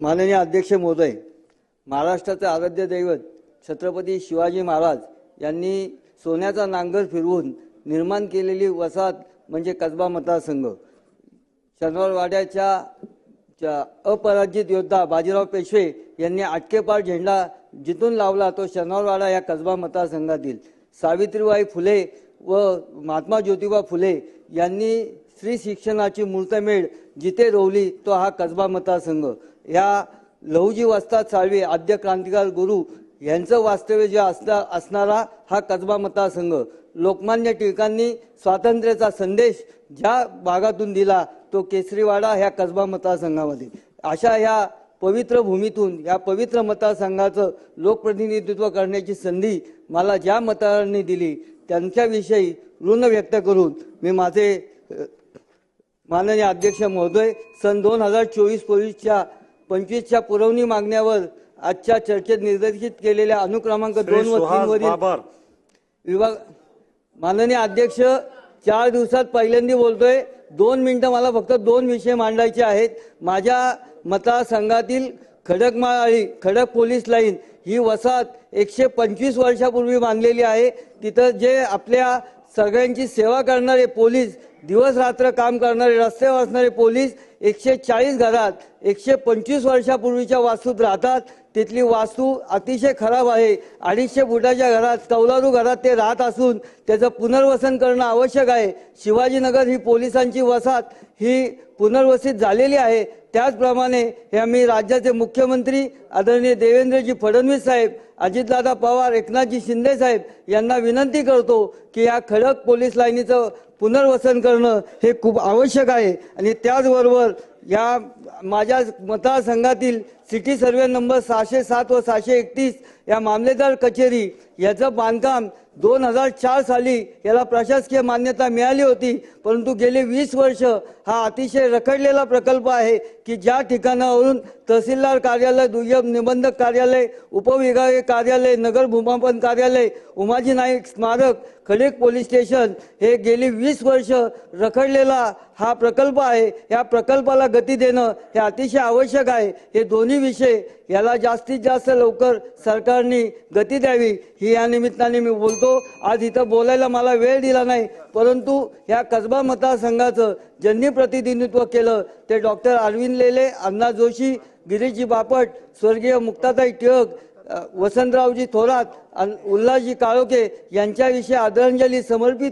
माननीय अध्यक्ष महोदय महाराष्ट्राचे आराध्य दैवत छत्रपती शिवाजी महाराज यांनी सोन्याचा नांगर फिरवून निर्माण केलेली वसाहत म्हणजे कसबा मतदारसंघ. शनिवारवाड्याच्या च्या अपराजित योद्धा बाजीराव पेशवे यांनी आटकेपार झेंडा जिथून लावला तो शनिवारवाडा या कसबा मतदारसंघातील. सावित्रीबाई फुले व महात्मा ज्योतिबा फुले यांनी स्त्री शिक्षणाची मूर्तमेढ जिथे रोवली तो हा कसबा मतदारसंघ. या लहुजी वस्ताद साळवे आद्य क्रांतिकार गुरु यांचं वास्तव्य जे असणार असणारा हा कसबा मतदारसंघ. लोकमान्य टिळकांनी स्वातंत्र्याचा संदेश ज्या भागातून दिला तो केसरीवाडा ह्या कसबा मतदारसंघामध्ये. अशा ह्या पवित्र भूमीतून या पवित्र मतदारसंघाचं लोकप्रतिनिधित्व करण्याची संधी मला ज्या मतदारांनी दिली त्यांच्याविषयी ऋण व्यक्त करून मी माझे माननीय अध्यक्ष महोदय सन दोन हजार चोवीस पोलीसच्या पंचवीसच्या पुरवणी मागण्यावर आजच्या चर्चेत निर्देशित केलेल्या अनुक्रमांक दोन व तीन वरील विभाग माननीय अध्यक्ष चार दिवसात पहिल्यांदा बोलतोय. दोन मिनिटं मला फक्त दोन विषय मांडायचे आहेत. माझ्या मतदारसंघातील खडकमाळी खडक पोलीस लाईन ही वसाहत एकशे पंचवीस वर्षापूर्वी बांधलेली आहे. तिथं जे आपल्या सगळ्यांची सेवा करणारे पोलीस दिवस रात्र काम करणारे रस्त्यावर असणारे पोलीस एकशे चाळीस घरात एकशे पंचवीस वर्षापूर्वीच्या वास्तूत राहतात. तिथली वास्तू अतिशय खराब आहे. अडीचशे फुटाच्या घरात कौलारू घरात ते राहत असून त्याचं पुनर्वसन करणं आवश्यक आहे. शिवाजीनगर ही पोलिसांची वसाहत ही पुनर्वसित झालेली आहे. त्याचप्रमाणे हे आम्ही राज्याचे मुख्यमंत्री आदरणीय देवेंद्रजी फडणवीस साहेब अजितदादा पवार एकनाथजी शिंदे साहेब यांना विनंती करतो की या खडक पोलीस लाईनीचं पुनर्वसन करणं हे खूप आवश्यक आहे. आणि त्याचबरोबर या माझ्या मतदारसंघातील सिटी सर्वे नंबर सहाशे सात व सहाशे एकतीस या मामलेदार कचेरी याचं बांधकाम दोन हजार चार साली याला प्रशासकीय मान्यता मिळाली होती परंतु गेले वीस वर्ष हा अतिशय रखडलेला प्रकल्प आहे की ज्या ठिकाणावरून तहसीलदार कार्यालय दुय्यम निबंधक कार्यालय उपविभागीय कार्यालय नगर भूमापन कार्यालय उमाजी नाईक स्मारक खडीक पोलीस स्टेशन हे गेली वीस वर्ष रखडलेला हा प्रकल्प आहे. या प्रकल्पाला गती देणं हे अतिशय आवश्यक आहे. हे दोन्ही विषय याला जास्तीत जास्त लवकर सरकारने गती द्यावी. ही या निमित्ताने मी बोलतो. आज इथं बोलायला मला वेळ दिला नाही. परंतु या कसबा मतदारसंघाचं ज्यांनी प्रतिनिधित्व केलं ते डॉक्टर अरविंद लेले अण्णा जोशी गिरीशजी बापट स्वर्गीय मुक्ताताई टिळक वसंतरावजी थोरात अन उल्हासजी काळोखे यांच्याविषयी आदरांजली समर्पित